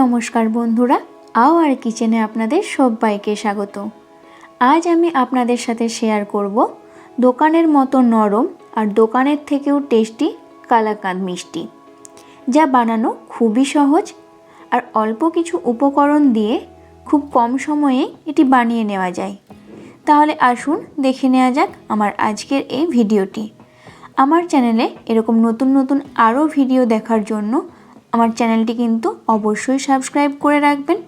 নমস্কার বন্ধুরা আও আর কিচেনে আপনাদের সবাইকে স্বাগত। আজ আমি আপনাদের সাথে শেয়ার করব দোকানের মতো নরম আর দোকানের থেকেও টেস্টি কালাকাঁদ মিষ্টি, যা বানানো খুবই সহজ আর অল্প কিছু উপকরণ দিয়ে খুব কম সময়ে এটি বানিয়ে নেওয়া যায়। তাহলে আসুন দেখে নেওয়া যাক আমার আজকের এই ভিডিওটি। আমার চ্যানেলে এরকম নতুন নতুন আরও ভিডিও দেখার জন্য আমার চ্যানেলটি কিন্তু অবশ্যই সাবস্ক্রাইব করে রাখবেন।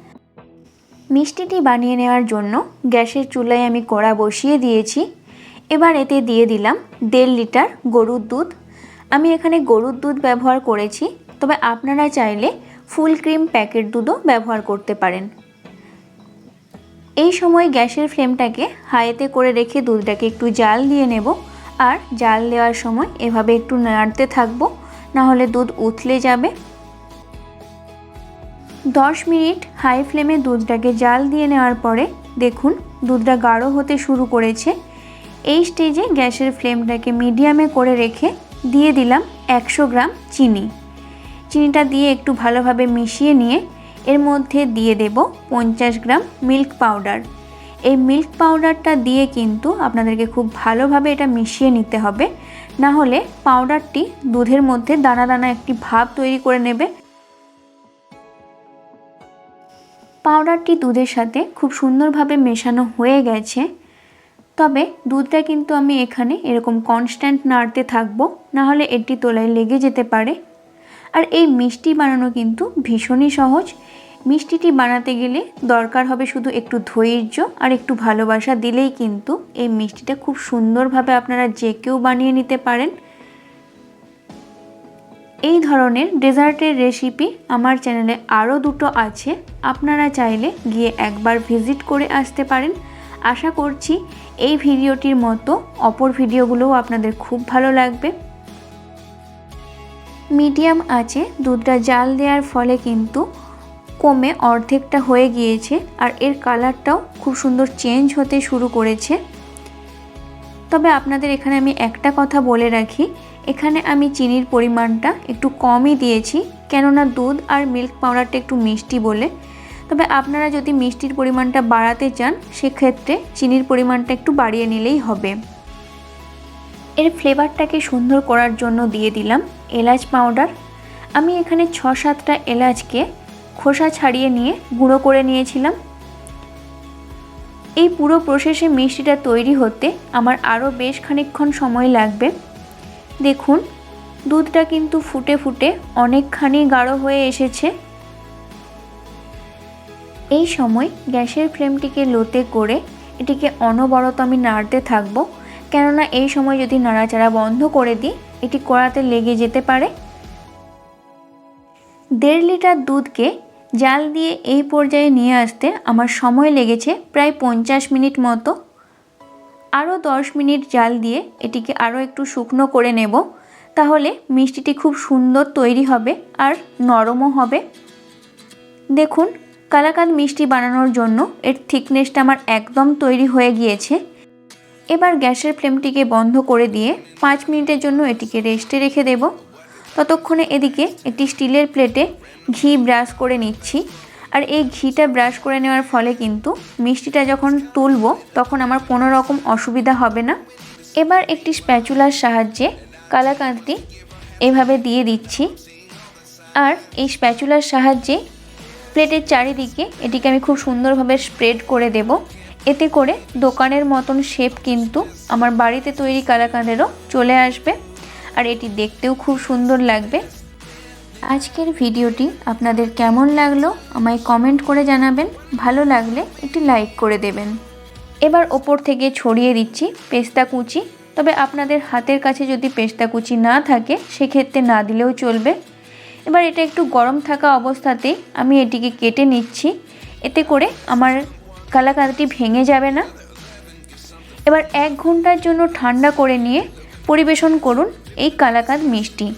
মিষ্টিটি বানিয়ে নেওয়ার জন্য গ্যাসের চুলায় আমি কড়া বসিয়ে দিয়েছি। এবার এতে দিয়ে দিলাম দেড় লিটার গরুর দুধ। আমি এখানে গরুর দুধ ব্যবহার করেছি, তবে আপনারা চাইলে ফুল ক্রিম প্যাকেট দুধও ব্যবহার করতে পারেন। এই সময় গ্যাসের ফ্লেমটাকে হাইতে করে রেখে দুধটাকে একটু জাল দিয়ে নেব। আর জাল দেওয়ার সময় এভাবে একটু নাড়তে থাকব, নাহলে দুধ উথলে যাবে। দশ মিনিট হাই ফ্লেমে দুধটাকে জাল দিয়ে নেওয়ার পরে দেখুন দুধটা গাঢ় হতে শুরু করেছে। এই স্টেজে গ্যাসের ফ্লেমটাকে মিডিয়ামে করে রেখে দিয়ে দিলাম একশো গ্রাম চিনি। চিনিটা দিয়ে একটু ভালোভাবে মিশিয়ে নিয়ে এর মধ্যে দিয়ে দেব পঞ্চাশ গ্রাম মিল্ক পাউডার। এই মিল্ক পাউডারটা দিয়ে কিন্তু আপনাদেরকে খুব ভালোভাবে এটা মিশিয়ে নিতে হবে। না হলে পাউডারটি দুধের মধ্যে দানা দানা একটি ভাব তৈরি করে নেবে। পাউডারটি দুধের সাথে খুব সুন্দরভাবে মেশানো হয়ে গেছে। তবে দুধটা কিন্তু আমি এখানে এরকম কনস্ট্যান্ট নাড়তে থাকব, নাহলে এটি তোলায় লেগে যেতে পারে। আর এই মিষ্টি বানানো কিন্তু ভীষণই সহজ। মিষ্টিটি বানাতে গেলে দরকার হবে শুধু একটু ধৈর্য আর একটু ভালোবাসা দিলেই কিন্তু এই মিষ্টিটা খুব সুন্দরভাবে আপনারা যে কেউ বানিয়ে নিতে পারেন। এই ধরনের ডেজার্টের রেসিপি আমার চ্যানেলে আরও দুটো আছে। আপনারা চাইলে গিয়ে একবার ভিজিট করে আসতে পারেন। আশা করছি এই ভিডিওটির মতো অপর ভিডিওগুলোও আপনাদের খুব ভালো লাগবে। মিডিয়াম আছে দুধটা জাল দেওয়ার ফলে কিন্তু কমে অর্ধেকটা হয়ে গিয়েছে আর এর কালারটাও খুব সুন্দর চেঞ্জ হতে শুরু করেছে। তবে আপনাদের এখানে আমি একটা কথা বলে রাখি এখানে আমি চিনির পরিমাণটা একটু কমই দিয়েছি, কেননা দুধ আর মিল্ক পাউডারটা একটু মিষ্টি বলে। তবে আপনারা যদি মিষ্টির পরিমাণটা বাড়াতে চান, সেক্ষেত্রে চিনির পরিমাণটা একটু বাড়িয়ে নিলেই হবে। এর ফ্লেভারটাকে সুন্দর করার জন্য দিয়ে দিলাম এলাচ পাউডার। আমি এখানে ছ সাতটা এলাচকে খোসা ছাড়িয়ে নিয়ে গুঁড়ো করে নিয়েছিলাম। এই পুরো প্রসেসে মিষ্টিটা তৈরি হতে আমার আরও বেশ খানিকক্ষণ সময় লাগবে। দেখুন, দুধটা কিন্তু ফুটে ফুটে অনেকখানি গাঢ় হয়ে এসেছে। এই সময় গ্যাসের ফ্লেমটিকে লোতে করে এটিকে অনবরত আমি নাড়তে থাকব। কেননা এই সময় যদি নাড়াচাড়া বন্ধ করে দিই, এটি কড়াতে লেগে যেতে পারে। দেড় লিটার দুধকে জাল দিয়ে এই পর্যায়ে নিয়ে আসতে আমার সময় লেগেছে প্রায় পঞ্চাশ মিনিট মতো। আরও দশ মিনিট জাল দিয়ে এটিকে আরও একটু শুকনো করে নেব। তাহলে মিষ্টিটি খুব সুন্দর তৈরি হবে আর নরমও হবে। দেখুন, কালাকাঁদ মিষ্টি বানানোর জন্য এর থিকনেসটা আমার একদম তৈরি হয়ে গিয়েছে। এবার গ্যাসের ফ্লেমটিকে বন্ধ করে দিয়ে পাঁচ মিনিটের জন্য এটিকে রেস্টে রেখে দেব। ততক্ষণে এদিকে একটি স্টিলের প্লেটে ঘি ব্রাশ করে নিচ্ছি। আর এই ঘিটা ব্রাশ করে নেওয়ার ফলে কিন্তু মিষ্টিটা যখন তুলব, তখন আমার কোনো রকম অসুবিধা হবে না। এবার একটি স্প্যাচুলার সাহায্যে কালাকাঁদটি এভাবে দিয়ে দিচ্ছি। আর এই স্প্যাচুলার সাহায্যে প্লেটের চারিদিকে এটিকে আমি খুব সুন্দরভাবে স্প্রেড করে দেব। এতে করে দোকানের মতন শেপ কিন্তু আমার বাড়িতে তৈরি কালাকাঁদেরও চলে আসবে। আর এটি দেখতেও খুব সুন্দর লাগবে। আজকের ভিডিওটি আপনাদের কেমন লাগল আমায় কমেন্ট করে জানাবেন। ভালো লাগলে একটি লাইক করে দেবেন। এবার ওপর থেকে ছড়িয়ে দিচ্ছি পেস্তা কুচি। তবে আপনাদের হাতের কাছে যদি পেস্তা কুচি না থাকে, সেক্ষেত্রে না দিলেও চলবে। এবার এটা একটু গরম থাকা অবস্থাতেই আমি এটিকে কেটে নিচ্ছি। এতে করে আমার কালাকাঁদটি ভেঙে যাবে না। এবার এক ঘণ্টার জন্য ঠান্ডা করে নিয়ে পরিবেশন করুন এই কালাকাঁদ মিষ্টি।